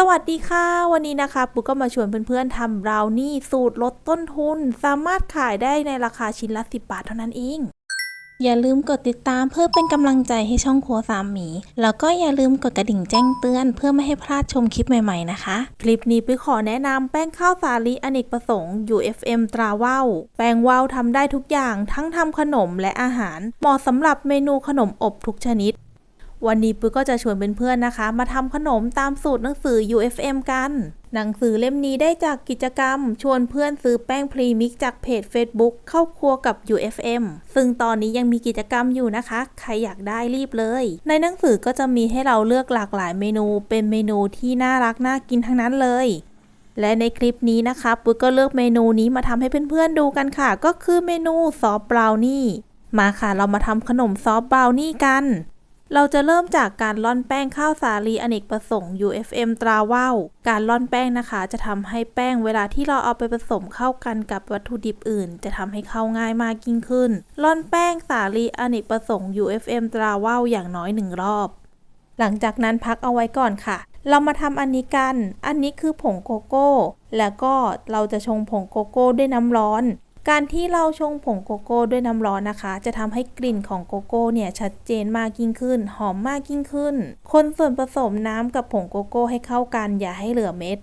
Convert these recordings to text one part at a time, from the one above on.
สวัสดีค่ะ วันนี้นะคะปุ๊กก็มาชวนเพื่อนๆทำบราวนี่สูตรลดต้นทุน สามารถขายได้ในราคาชิ้นละ 10 บาทเท่านั้นเอง อย่าลืมกดติดตามเพื่อเป็นกำลังใจให้ช่องครัวสามหมี แล้วก็อย่าลืมกดกระดิ่งแจ้งเตือน เพื่อไม่ให้พลาดชมคลิปใหม่ๆนะคะ คลิปนี้ปุ๊กขอแนะนำแป้งข้าวสาลีอเนกประสงค์ UFM ตราว่าวแป้งว่าวทำได้ทุกอย่างทั้งทำขนมและอาหาร เหมาะสำหรับเมนูขนมอบทุกชนิด วันนี้ปุ้ยก็จะชวนเพื่อนๆนะคะ มาทำขนมตามสูตรหนังสือ UFM กัน หนังสือเล่มนี้ได้จากกิจกรรม ชวนเพื่อนซื้อแป้งพรีมิกจากเพจ Facebook เข้าครัวกับ UFM ซึ่งตอนนี้ยังมีกิจกรรมอยู่นะคะ ใครอยากได้รีบเลย ในหนังสือก็จะมีให้เราเลือกหลากหลายเมนู เป็นเมนูที่น่ารักน่ากินทั้งนั้นเลย และในคลิปนี้นะคะปุ้ยก็เลือกเมนูนี้มาทำให้เพื่อนๆดูกันค่ะ ก็คือเมนูซอฟบราวนี่มาค่ะ เรามาทำขนมซอฟบราวนี่กัน เราจะเริ่มจากการร่อนแป้งข้าวสาลีอเนกประสงค์ UFM ตราว่าวการร่อนแป้งนะคะ จะทำให้แป้งเวลาที่เราเอาไปผสมเข้ากันกับวัตถุดิบอื่น จะทำให้เข้าง่ายมากยิ่งขึ้นร่อนแป้งสาลีอเนกประสงค์ UFM ตราว่าวอย่างน้อยหนึ่งรอบ หลังจากนั้นพักเอาไว้ก่อนค่ะ เรามาทำอันนี้กัน อันนี้คือผงโกโก้ แล้วก็เราจะชงผงโกโก้ด้วยน้ำร้อน การที่เราชงผงโกโก้ด้วยน้ำร้อนนะคะ จะทำให้กลิ่นของโกโก้เนี่ยชัดเจนมากยิ่งขึ้น หอมมากยิ่งขึ้น คนส่วนผสมน้ำกับผงโกโก้ให้เข้ากันอย่าให้เหลือเม็ด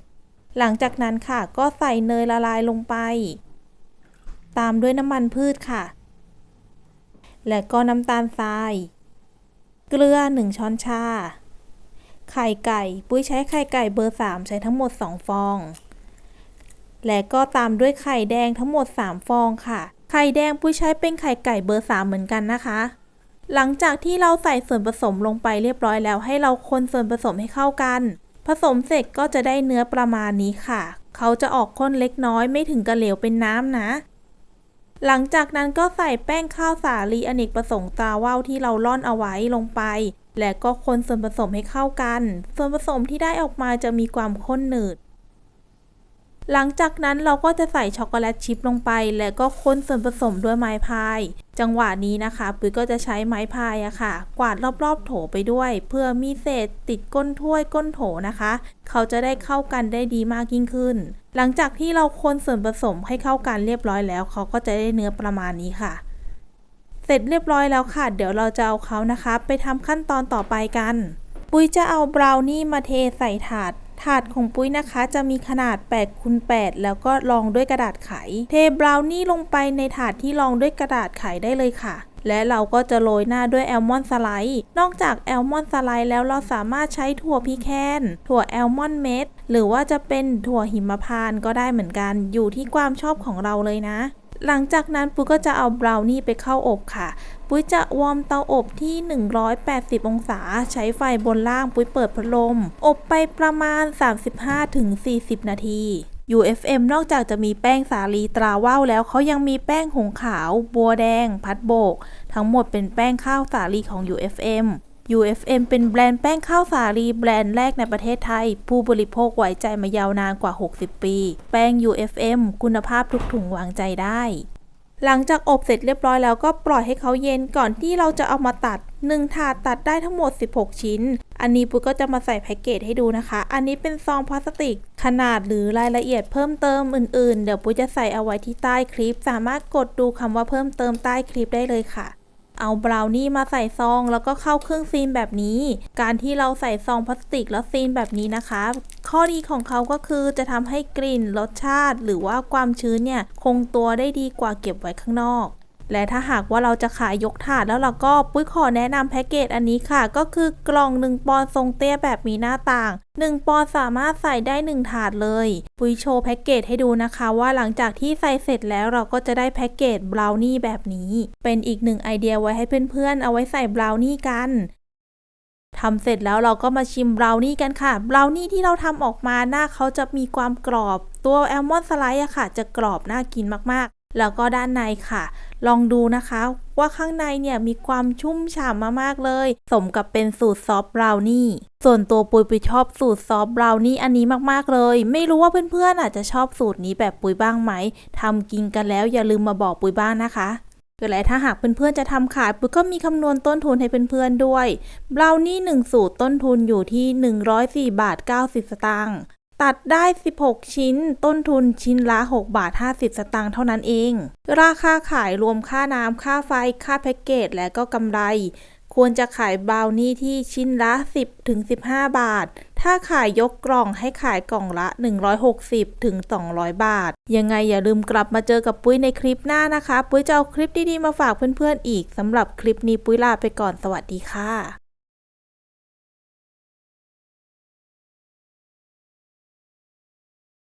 หลังจากนั้นค่ะ ก็ใส่เนยละลายลงไป ตามด้วยน้ำมันพืชค่ะ และก็น้ำตาลทราย เกลือ 1 ช้อนชา ไข่ไก่ ปุ้ยใช้ไข่ไก่เบอร์ 3 ใช้ทั้งหมด 2 ฟอง และก็ตามด้วยไข่แดงทั้งหมด 3 ฟองค่ะ ไข่แดงปุ้ยใช้เป็นไข่ไก่เบอร์ 3 เหมือนกันนะคะ หลังจากที่เราใส่ส่วนผสมลงไปเรียบร้อยแล้ว ให้เราคนส่วนผสมให้เข้ากัน ผสมเสร็จก็จะได้เนื้อประมาณนี้ค่ะ เขาจะออกข้นเล็กน้อยไม่ถึงกระเหลวเป็นน้ำนะ หลังจากนั้นก็ใส่แป้งข้าวสาลีอเนกประสงค์ตาว่าวที่เราร่อนเอาไว้ลงไป และก็คนส่วนผสมให้เข้ากัน ส่วนผสมที่ได้ออกมาจะมีความข้นหนืด หลังจากนั้นเราก็จะใส่ช็อกโกแลตชิพลงไป และก็คนส่วนผสมด้วยไม้พาย จังหวะนี้นะคะปุ้ยก็จะใช้ไม้พายอะค่ะ กวาดรอบๆ โถไปด้วย เพื่อมีเศษติดก้นถ้วยก้นโถนะคะ เขาจะได้เข้ากันได้ดีมากยิ่งขึ้น หลังจากที่เราคนส่วนผสมให้เข้ากันเรียบร้อยแล้ว เขาก็จะได้เนื้อประมาณนี้ค่ะ เสร็จเรียบร้อยแล้วค่ะ เดี๋ยวเราจะเอาเขานะคะ ไปทำขั้นตอนต่อไปกันปุ้ยจะเอาบราวนี่มาเทใส่ถาด ถาดของปุ้ยนะคะจะมีขนาด8คูณ8แล้วก็รองด้วยกระดาษไข เทบราวนี่ลงไปในถาดที่รองด้วยกระดาษไขได้เลยค่ะ และเราก็จะโรยหน้าด้วยแอลมอนสไลด์ นอกจากแอลมอนสไลด์แล้วเราสามารถใช้ถั่วพีแคน ถั่วแอลมอนเม็ด หรือว่าจะเป็นถั่วหิมพานต์ก็ได้เหมือนกัน อยู่ที่ความชอบของเราเลยนะ หลังจากนั้นปุ้ยก็จะเอาบราวนี่ไปเข้าอบค่ะ ปุ้ยจะวอร์มเตาอบที่ 180 องศา ใช้ไฟบนล่างปุ้ยเปิดพัดลม อบไปประมาณ 35-40 นาที UFM นอกจากจะมีแป้งสาลีตราว่าวแล้วเขายังมีแป้งหงขาว บัวแดง พัดโบก ทั้งหมดเป็นแป้งข้าวสาลีของ UFM UFM เป็นแบรนด์แป้งข้าวสาลีแบรนด์แรกในประเทศไทย ผู้บริโภคไว้ใจมายาวนานกว่า 60 ปี แป้ง UFM คุณภาพทุกถุงวางใจได้ หลังจากอบเสร็จเรียบร้อยแล้วก็ปล่อยให้เขาเย็นก่อนที่เราจะเอามาตัด 1 ถาดตัดได้ทั้งหมด 16 ชิ้น อันนี้ปุ้ยก็จะมาใส่แพ็กเกจให้ดูนะคะ อันนี้เป็นซองพลาสติก ขนาดหรือรายละเอียดเพิ่มเติมอื่นๆ เดี๋ยวปุ้ยจะใส่เอาไว้ที่ใต้คลิป สามารถกดดูคำว่าเพิ่มเติมใต้คลิปได้เลยค่ะ เอาบราวนี่มาใส่ซอง แล้วก็เข้าเครื่องซีนแบบนี้ การที่เราใส่ซองพลาสติกแล้วซีนแบบนี้นะคะ ข้อดีของเขาก็คือจะทำให้กลิ่นรสชาติ หรือว่าความชื้นเนี่ยคงตัวได้ดีกว่าเก็บไว้ข้างนอก และถ้าหากว่าเราจะขายยกถาดแล้วเราก็ปุ้ยขอแนะนำแพ็กเกจอันนี้ค่ะ ก็คือกล่อง 1 ปอนด์ทรงเตี้ยแบบมีหน้าต่าง 1 ปอนด์สามารถใส่ได้ 1 ถาดเลย ปุ้ยโชว์แพ็กเกจให้ดูนะคะ ว่าหลังจากที่ใส่เสร็จแล้วเราก็จะได้แพ็กเกจบราวนี่แบบนี้ เป็นอีกหนึ่งไอเดียไว้ให้เพื่อนๆเอาไว้ใส่บราวนี่กันทำเสร็จแล้วเราก็มาชิมบราวนี่กันค่ะ บราวนี่ที่เราทำออกมาหน้าเขาจะมีความกรอบ ตัวแอลมอนสไลด์อะค่ะ จะกรอบน่ากินมาก แล้วก็ด้านในค่ะ ลองดูนะคะ ว่าข้างในเนี่ยมีความชุ่มฉ่ำมากๆเลย สมกับเป็นสูตรซอฟต์บราวนี่ส่วนตัวปุยปุยชอบสูตรซอฟบราวนี่อันนี้มากๆเลย ไม่รู้ว่าเพื่อนๆอาจจะชอบสูตรนี้แบบปุยบ้างไหมทำกินกันแล้วอย่าลืมมาบอกปุยบ้างนะคะและถ้าหากเพื่อนๆจะทำขายปุ้ยก็มีคำนวณต้นทุนให้เพื่อนๆด้วยบราวนี่1สูตรต้นทุนอยู่ที่ 104บาท90 สตางค์ ตัดได้ 16 ชิ้น ต้นทุนชิ้นละ 6 บาท 50 สตางค์เท่านั้นเอง ราคาขายรวมค่าน้ำ ค่าไฟ ค่าแพ็กเกจ และก็กำไร ควรจะขายบราวนี่ที่ชิ้นละ 10ถึง15 บาท ถ้าขายยกกล่องให้ขายกล่องละ 160ถึง200 บาท ยังไงอย่าลืมกลับมาเจอกับปุ้ยในคลิปหน้านะคะ ปุ้ยจะเอาคลิปดีๆมาฝากเพื่อนๆอีกสำหรับคลิปนี้ปุ้ยลาไปก่อนสวัสดีค่ะ